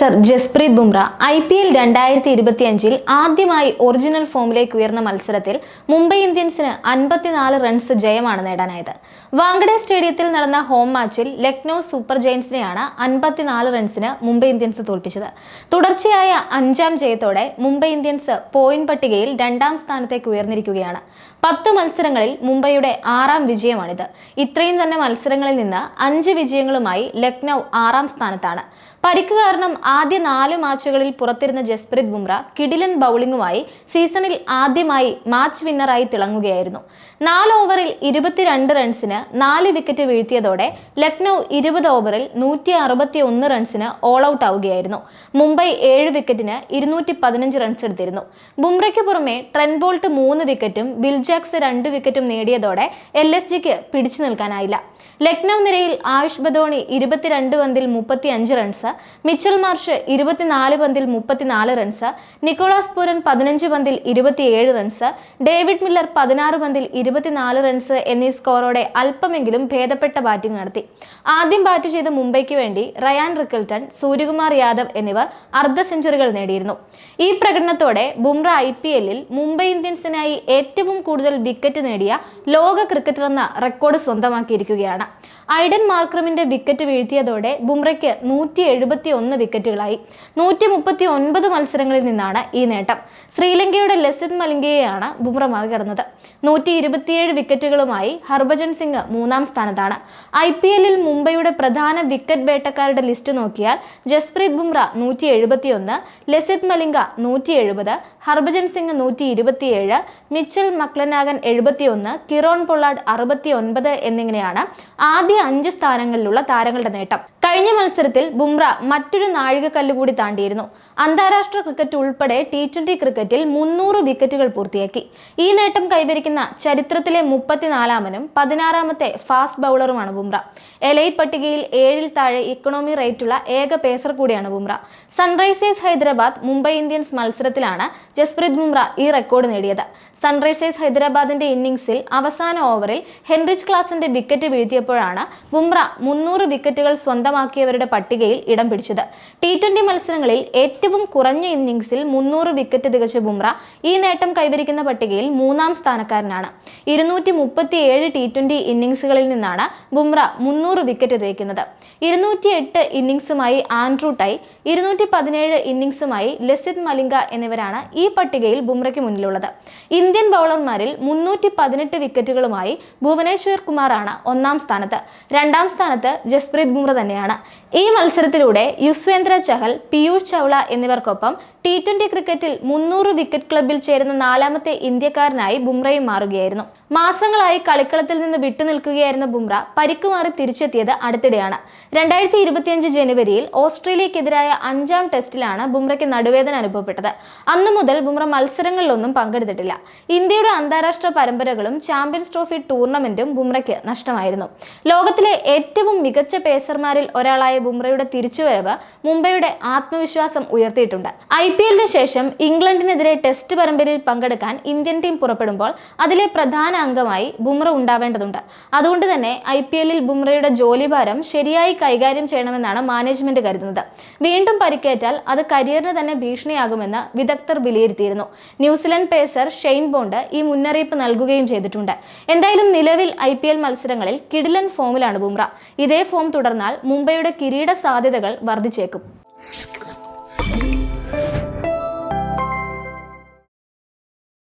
Pacer Jasprit Bumrah I P L രണ്ടായിരത്തി ഇരുപത്തിയഞ്ചിൽ ആദ്യമായി ഒറിജിനൽ ഫോമിലേക്ക് ഉയർന്ന മത്സരത്തിൽ മുംബൈ ഇന്ത്യൻസിന് അൻപത്തിനാല് റൺസ് ജയമാണ് നേടാനായത്. വാങ്കഡെ സ്റ്റേഡിയത്തിൽ നടന്ന ഹോം മാച്ചിൽ ലക്നൗ സൂപ്പർ ജയൻസിനെയാണ് അൻപത്തിനാല് റൺസിന് മുംബൈ ഇന്ത്യൻസ് തോൽപ്പിച്ചത്. തുടർച്ചയായ അഞ്ചാം ജയത്തോടെ മുംബൈ ഇന്ത്യൻസ് പോയിന്റ് പട്ടികയിൽ രണ്ടാം സ്ഥാനത്തേക്ക് ഉയർന്നിരിക്കുകയാണ്. പത്ത് മത്സരങ്ങളിൽ മുംബൈയുടെ ആറാം വിജയമാണിത്. ഇത്രയും തന്നെ മത്സരങ്ങളിൽ നിന്ന് അഞ്ച് വിജയങ്ങളുമായി ലക്നൗ ആറാം സ്ഥാനത്താണ്. പരിക്ക് കാരണം ആദ്യ നാല് മാച്ചുകളിൽ പുറത്തിരുന്ന ജസ്പ്രീത് ബുംറ കിടിലൻ ബൗളിംഗുമായി സീസണിൽ ആദ്യമായി മാച്ച് വിന്നറായി തിളങ്ങുകയായിരുന്നു. നാല് ഓവറിൽ ഇരുപത്തിരണ്ട് റൺസിന് നാല് വിക്കറ്റ് വീഴ്ത്തിയതോടെ ലക്നൗ ഇരുപത് ഓവറിൽ നൂറ്റി അറുപത്തി ഒന്ന് റൺസിന് ഓൾ ഔട്ട് ആവുകയായിരുന്നു. മുംബൈ ഏഴ് വിക്കറ്റിന് ഇരുന്നൂറ്റി പതിനഞ്ച് റൺസ് എടുത്തിരുന്നു. ബുംറയ്ക്ക് പുറമെ ട്രെൻബോൾട്ട് മൂന്ന് വിക്കറ്റും ബിൽജാക്സ് രണ്ട് വിക്കറ്റും നേടിയതോടെ എൽ എസ് ജിക്ക് പിടിച്ചു നിൽക്കാനായില്ല. ലക്നൗ നിരയിൽ ആയുഷ് ബദോണി ഇരുപത്തിരണ്ട് പന്തിൽ മുപ്പത്തി അഞ്ച് റൺസ് മിച്ചൽ മാർഷ് ഇരുപത്തിനാല് പന്തിൽ മുപ്പത്തിനാല് റൺസ് നിക്കോളാസ് പൂരൻ പതിനഞ്ച് പന്തിൽ ഇരുപത്തിയേഴ് റൺസ് ഡേവിഡ് മില്ലർ പതിനാറ് പന്തിൽ ഇരുപത്തിനാല് റൺസ് എന്നീ സ്കോറോടെ അല്പമെങ്കിലും ഭേദപ്പെട്ട ബാറ്റിംഗ് നടത്തി. ആദ്യം ബാറ്റ് ചെയ്ത മുംബൈക്ക് വേണ്ടി റയാൻ റിക്കൽട്ടൺ സൂര്യകുമാർ യാദവ് എന്നിവർ അർദ്ധ സെഞ്ചുറികൾ നേടിയിരുന്നു. ഈ പ്രകടനത്തോടെ ബുംറ ഐ പി എല്ലിൽ മുംബൈ ഇന്ത്യൻസിനായി ഏറ്റവും കൂടുതൽ വിക്കറ്റ് നേടിയ ലോക ക്രിക്കറ്റർ എന്ന റെക്കോർഡ് സ്വന്തമാക്കിയിരിക്കുകയാണ്. ഐഡൻ മാർക്രമിന്റെ വിക്കറ്റ് വീഴ്ത്തിയതോടെ ബുംറയ്ക്ക് നൂറ്റി എഴുപത്തി ഒന്ന് വിക്കറ്റുകളായി. നൂറ്റി മുപ്പത്തി ഒൻപത് മത്സരങ്ങളിൽ നിന്നാണ് ഈ നേട്ടം. ശ്രീലങ്കയുടെ ലസിത് മലിംഗയെയാണ് ബുംറ മറികടന്നത്. നൂറ്റി ഇരുപത്തിയേഴ് വിക്കറ്റുകളുമായി ഹർഭജൻ സിംഗ് മൂന്നാം സ്ഥാനത്താണ്. ഐ പി എല്ലിൽ മുംബൈയുടെ പ്രധാന വിക്കറ്റ് വേട്ടക്കാരുടെ ലിസ്റ്റ് നോക്കിയാൽ ജസ്പ്രീത് ബുംറ നൂറ്റി എഴുപത്തിയൊന്ന് ലസിത് മലിംഗ നൂറ്റി എഴുപത് ഹർഭജൻ സിംഗ് നൂറ്റി ഇരുപത്തിയേഴ് മിച്ചൽ മക്ലനാഗൻ എഴുപത്തിയൊന്ന് കിറോൺ പൊള്ളാഡ് അറുപത്തി ഒൻപത് എന്നിങ്ങനെയാണ് ആദ്യ അഞ്ച് സ്ഥാനങ്ങളിലുള്ള താരങ്ങളുടെ നേട്ടം. കഴിഞ്ഞ മത്സരത്തിൽ ബുംറ മറ്റൊരു നാഴികക്കല്ല് കൂടി താണ്ടിയിരുന്നു. അന്താരാഷ്ട്ര ക്രിക്കറ്റ് ഉൾപ്പെടെ ടി ട്വന്റി ക്രിക്കറ്റിൽ മുന്നൂറ് വിക്കറ്റുകൾ പൂർത്തിയാക്കി. ഈ നേട്ടം കൈവരിക്കുന്ന ചരിത്രത്തിലെ മുപ്പത്തിനാലാമനും പതിനാറാമത്തെ ഫാസ്റ്റ് ബൗളറുമാണ് ബുംറ. എലൈറ്റ് പട്ടികയിൽ ഏഴിൽ താഴെ ഇക്കണോമി റേറ്റുള്ള ഏക പേസർ കൂടിയാണ് ബുംറ. സൺറൈസേഴ്സ് ഹൈദരാബാദ് മുംബൈ ഇന്ത്യൻസ് മത്സരത്തിലാണ് ജസ്പ്രീത് ബുംറ ഈ റെക്കോർഡ് നേടിയത്. സൺറൈസേഴ്സ് ഹൈദരാബാദിന്റെ ഇന്നിംഗ്സിൽ അവസാന ഓവറിൽ ഹെൻറിച്ച് ക്ലാസിന്റെ വിക്കറ്റ് വീഴ്ത്തിയപ്പോഴാണ് ബുംറ മുന്നൂറ് വിക്കറ്റുകൾ സ്വന്തമാക്കിയവരുടെ പട്ടികയിൽ ഇടം പിടിച്ചത്. ടി ട്വന്റി മത്സരങ്ങളിൽ ഏറ്റവും കുറഞ്ഞ ഇന്നിംഗ്സിൽ മുന്നൂറ് വിക്കറ്റ് തികച്ച ബുംറ ഈ നേട്ടം കൈവരിക്കുന്ന പട്ടികയിൽ മൂന്നാം സ്ഥാനക്കാരനാണ്. ഇരുന്നൂറ്റി മുപ്പത്തിയേഴ് ടി ട്വന്റി ഇന്നിംഗ്സുകളിൽ നിന്നാണ് ബുംറ മുന്നൂറ് വിക്കറ്റ് തികയ്ക്കുന്നത് ഇരുന്നൂറ്റി എട്ട് ഇന്നിംഗ്സുമായി ആൻഡ്രൂ ടൈ ഇരുന്നൂറ്റി പതിനേഴ് ഇന്നിംഗ്സുമായി ലസിത് മലിംഗ എന്നിവരാണ് ഈ പട്ടികയിൽ ബുംറയ്ക്ക് മുന്നിലുള്ളത്. ഇന്ത്യൻ ബൗളർമാരിൽ മുന്നൂറ്റി പതിനെട്ട് വിക്കറ്റുകളുമായി ഭുവനേശ്വർ കുമാറാണ് ഒന്നാം സ്ഥാനത്ത്. രണ്ടാം സ്ഥാനത്ത് ജസ്പ്രീത് ബുംറ തന്നെയാണ്. ഈ മത്സരത്തിലൂടെ യുസ്വേന്ദ്ര ചഹൽ പിയൂഷ് ചൗള എന്നിവർക്കൊപ്പം ടി ട്വന്റി ക്രിക്കറ്റിൽ മുന്നൂറ് വിക്കറ്റ് ക്ലബിൽ ചേരുന്ന നാലാമത്തെ ഇന്ത്യക്കാരനായി ബുംറയും മാറുകയായിരുന്നു. മാസങ്ങളായി കളിക്കളത്തിൽ നിന്ന് വിട്ടുനിൽക്കുകയായിരുന്ന ബുംറ പരിക്ക് മാറി തിരിച്ചെത്തിയത് അടുത്തിടെയാണ്. രണ്ടായിരത്തി ഇരുപത്തിയഞ്ച് ജനുവരിയിൽ ഓസ്ട്രേലിയക്കെതിരായ അഞ്ചാം ടെസ്റ്റിലാണ് ബുംറയ്ക്ക് നടുവേദന അനുഭവപ്പെട്ടത്. അന്നു മുതൽ ബുംറ മത്സരങ്ങളിലൊന്നും പങ്കെടുത്തിട്ടില്ല. ഇന്ത്യയുടെ അന്താരാഷ്ട്ര പരമ്പരകളും ചാമ്പ്യൻസ് ട്രോഫി ടൂർണമെന്റും ബുംറയ്ക്ക് നഷ്ടമായിരുന്നു. ലോകത്തിലെ ഏറ്റവും മികച്ച പേസർമാരിൽ ഒരാളായ ബുംറയുടെ തിരിച്ചുവരവ് മുംബൈയുടെ ആത്മവിശ്വാസം ഉയർത്തിയിട്ടുണ്ട്. ഐ പി എല്ലിന് ശേഷം ഇംഗ്ലണ്ടിനെതിരെ ടെസ്റ്റ് പരമ്പരയിൽ പങ്കെടുക്കാൻ ഇന്ത്യൻ ടീം പുറപ്പെടുമ്പോൾ അതിലെ പ്രധാന അംഗമായി ബുംറ ഉണ്ടാവേണ്ടതുണ്ട്. അതുകൊണ്ട് തന്നെ ഐ പി എല്ലിൽ ബുംറയുടെ ജോലിഭാരം ശരിയായി കൈകാര്യം ചെയ്യണമെന്നാണ് മാനേജ്മെന്റ് കരുതുന്നത്. വീണ്ടും പരിക്കേറ്റാൽ അത് കരിയറിന് തന്നെ ഭീഷണിയാകുമെന്ന് വിദഗ്ധർ വിലയിരുത്തിയിരുന്നു. New Zealand pacer Shane Bond ഈ മുന്നറിയിപ്പ് നൽകുകയും ചെയ്തിട്ടുണ്ട്. എന്തായാലും നിലവിൽ ഐ പി എൽ മത്സരങ്ങളിൽ കിടിലൻ ഫോമിലാണ് ബുംറ ഇതേ ഫോം തുടർന്നാൽ മുംബൈയുടെ കിരീട സാധ്യതകൾ വർദ്ധിച്ചേക്കും.